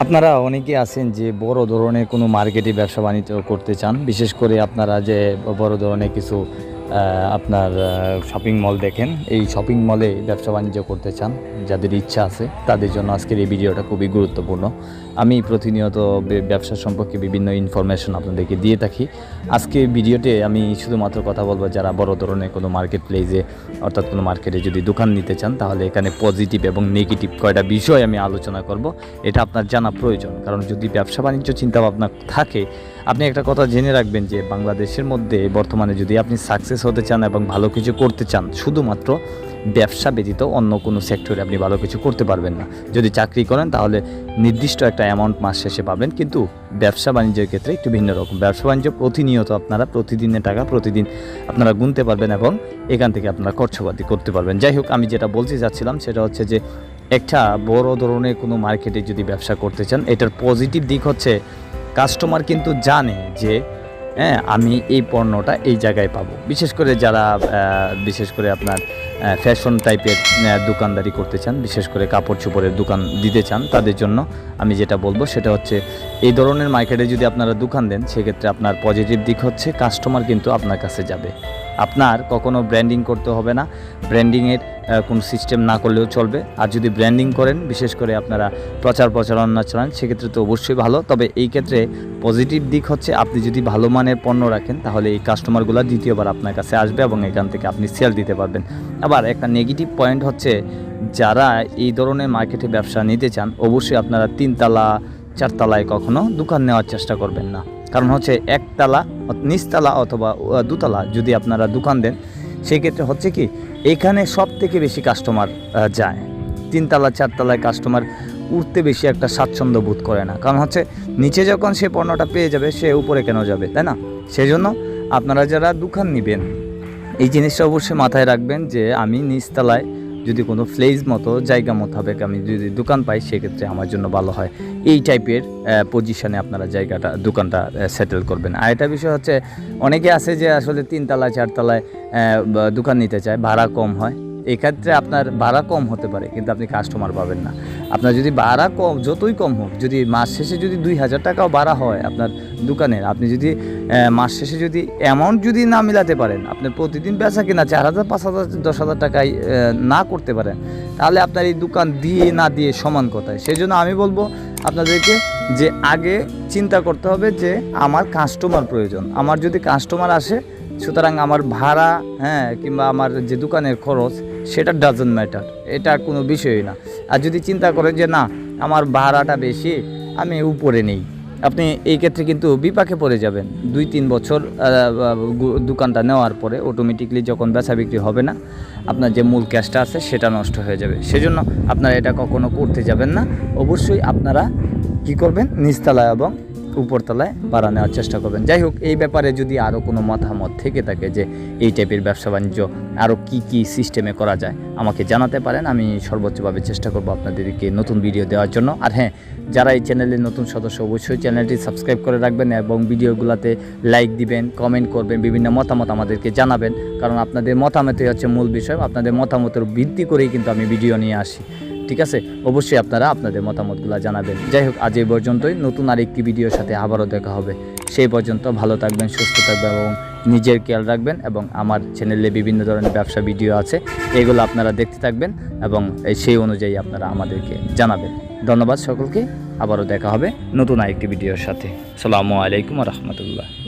আপনারা অনেকে আছেন যে বড় ধরনের কোনো মার্কেটে ব্যবসা বাণিজ্য করতে চান। বিশেষ করে আপনারা যে বড় ধরনের কিছু আপনার শপিং মল দেখেন। এই শপিং মলে ব্যবসা বাণিজ্য করতে চান, যাদের ইচ্ছা আছে, তাদের জন্য আজকের এই ভিডিওটা খুবই গুরুত্বপূর্ণ। আমি প্রতিনিয়ত ব্যবসা সম্পর্কে বিভিন্ন ইনফরমেশন আপনাদেরকে দিয়ে থাকি। আজকে ভিডিওতে আমি শুধুমাত্র কথা বলব যারা বড় ধরনের কোনো মার্কেট প্লেসে অর্থাৎ কোনো মার্কেটে যদি দোকান নিতে চান, তাহলে এখানে পজিটিভ এবং নেগেটিভ কয়টা বিষয় আমি আলোচনা করব। এটা আপনার জানা প্রয়োজন। কারণ যদি ব্যবসা বাণিজ্য চিন্তাভাবনা থাকে, আপনি একটা কথা জেনে রাখবেন যে বাংলাদেশের মধ্যে বর্তমানে যদি আপনি সাকসেস হতে চান এবং ভালো কিছু করতে চান, শুধুমাত্র ব্যবসা ব্যতীত অন্য কোনো সেক্টরে আপনি ভালো কিছু করতে পারবেন না। যদি চাকরি করেন, তাহলে নির্দিষ্ট একটা অ্যামাউন্ট মাস শেষে পাবেন, কিন্তু ব্যবসা বাণিজ্যের ক্ষেত্রে একটু ভিন্ন রকম। ব্যবসা বাণিজ্য প্রতিনিয়ত আপনারা প্রতিদিনের টাকা প্রতিদিন আপনারা গুনতে পারবেন এবং এখান থেকে আপনারা খরচপাতি করতে পারবেন। যাই হোক, আমি যেটা বলতে চাচ্ছিলাম সেটা হচ্ছে যে, একটা বড় ধরনের কোনো মার্কেটে যদি ব্যবসা করতে চান, এটার পজিটিভ দিক হচ্ছে কাস্টমার কিন্তু জানে যে হ্যাঁ আমি এই পণ্যটা এই জায়গায় পাবো। বিশেষ করে যারা বিশেষ করে আপনার ফ্যাশন টাইপের দোকানদারি করতে চান, বিশেষ করে কাপড় চোপড়ের দোকান দিতে চান, তাদের জন্য আমি যেটা বলব সেটা হচ্ছে, এই ধরনের মার্কেটে যদি আপনারা দোকান দেন, সেক্ষেত্রে আপনার পজিটিভ দিক হচ্ছে কাস্টমার কিন্তু আপনার কাছে যাবে। আপনার কখনো ব্র্যান্ডিং করতে হবে না। ব্র্যান্ডিংয়ের কোনো সিস্টেম না করলেও চলবে। আর যদি ব্র্যান্ডিং করেন, বিশেষ করে আপনারা প্রচার প্রচারণা চালান, সেক্ষেত্রে তো অবশ্যই ভালো। তবে এই ক্ষেত্রে পজিটিভ দিক হচ্ছে, আপনি যদি ভালো মানের পণ্য রাখেন, তাহলে এই কাস্টমারগুলো দ্বিতীয়বার আপনার কাছে আসবে এবং এখান থেকে আপনি সেল দিতে পারবেন। আবার একটা নেগেটিভ পয়েন্ট হচ্ছে, যারা এই ধরনের মার্কেটে ব্যবসা নিতে চান, অবশ্যই আপনারা তিনতলা, চারতলায় কখনো দোকান নেওয়ার চেষ্টা করবেন না। কারণ হচ্ছে একতলা নিচতলা অথবা দুতলা যদি আপনারা দোকান দেন, সেক্ষেত্রে হচ্ছে কি, এখানে সব থেকে বেশি কাস্টমার যায়। তিনতলা, চারতলায় কাস্টমার উঠতে বেশি একটা স্বাচ্ছন্দ্য বোধ করে না। কারণ হচ্ছে, নিচে যখন সে পণ্যটা পেয়ে যাবে, সে উপরে কেন যাবে, তাই না? সেই জন্য আপনারা যারা দোকান নেবেন, এই জিনিসটা অবশ্যই মাথায় রাখবেন যে, আমি নিচতলায় যদি কোনো ফ্লেজ মতো, জায়গা মোতাবেক আমি যদি দোকান পাই, সেক্ষেত্রে আমার জন্য ভালো হয়। এই টাইপের পজিশনে আপনারা জায়গাটা, দোকানটা সেটেল করবেন। আর এটা বিষয় হচ্ছে, অনেকে আছে যে আসলে তিনতলায়, চারতলায় দোকান নিতে চায়, ভাড়া কম হয়। এক্ষেত্রে আপনার ভাড়া কম হতে পারে, কিন্তু আপনি কাস্টমার পাবেন না। আপনার যদি ভাড়া কম, যতই কম হোক, যদি মাস শেষে যদি দুই হাজার টাকাও ভাড়া হয় আপনার দোকানের, আপনি যদি মাস শেষে যদি অ্যামাউন্ট যদি না মিলাতে পারেন আপনার প্রতিদিন বেচা কিনা চার হাজার, পাঁচ হাজার, দশ হাজার টাকায় না করতে পারেন, তাহলে আপনার এই দোকান দিয়ে না দিয়ে সমান কথায়। সেই জন্য আমি বলব আপনাদেরকে যে আগে চিন্তা করতে হবে যে আমার কাস্টমার প্রয়োজন। আমার যদি কাস্টমার আসে, সুতরাং আমার ভাড়া হ্যাঁ কিংবা আমার যে দোকানের খরচ সেটা ডাজন্ট ম্যাটার এটা কোনো বিষয়ই না। আর যদি চিন্তা করেন যে না, আমার ভাড়াটা বেশি, আমি উপরে নেই। আপনি এই ক্ষেত্রে কিন্তু বিপাকে পড়ে যাবেন। দুই তিন বছর দোকানটা নেওয়ার পরে অটোমেটিকলি যখন বেচা বিক্রি হবে না, আপনার যে মূল ক্যাশটা আছে, সেটা নষ্ট হয়ে যাবে। সেজন্য আপনারা এটা কখনো করতে যাবেন না। অবশ্যই আপনারা কি করবেন? নিচতলায় এবং উপরতলায় বাড়া নেওয়ার চেষ্টা করবেন। যাই হোক, এই ব্যাপারে যদি আরও কোনো মতামত থেকে থাকে যে এই টাইপের ব্যবসা বাণিজ্য আরও কী কী সিস্টেমে করা যায়, আমাকে জানাতে পারেন। আমি সর্বোচ্চভাবে চেষ্টা করব আপনাদেরকে নতুন ভিডিও দেওয়ার জন্য। আর হ্যাঁ যারা এই চ্যানেলের নতুন সদস্য, অবশ্যই চ্যানেলটি সাবস্ক্রাইব করে রাখবেন এবং ভিডিওগুলোতে লাইক দিবেন, কমেন্ট করবেন, বিভিন্ন মতামত আমাদেরকে জানাবেন। কারণ আপনাদের মতামতই হচ্ছে মূল বিষয়, আপনাদের মতামতের ভিত্তি করেই কিন্তু আমি ভিডিও নিয়ে আসি। ঠিক আছে? অবশ্যই আপনারা আপনাদের মতামতগুলো জানাবেন। যাই হোক, আজ এই পর্যন্তই। নতুন আরেকটি ভিডিওর সাথে আবারও দেখা হবে। সেই পর্যন্ত ভালো থাকবেন, সুস্থ থাকবেন এবং নিজের খেয়াল রাখবেন এবং আমার চ্যানেলে বিভিন্ন ধরনের ব্যবসা ভিডিও আছে, এগুলো আপনারা দেখতে থাকবেন এবং সেই অনুযায়ী আপনারা আমাদেরকে জানাবেন। ধন্যবাদ সকলকে। আবারও দেখা হবে নতুন আরেকটি ভিডিওর সাথে। সালামু আলাইকুম রহমতুল্লাহ।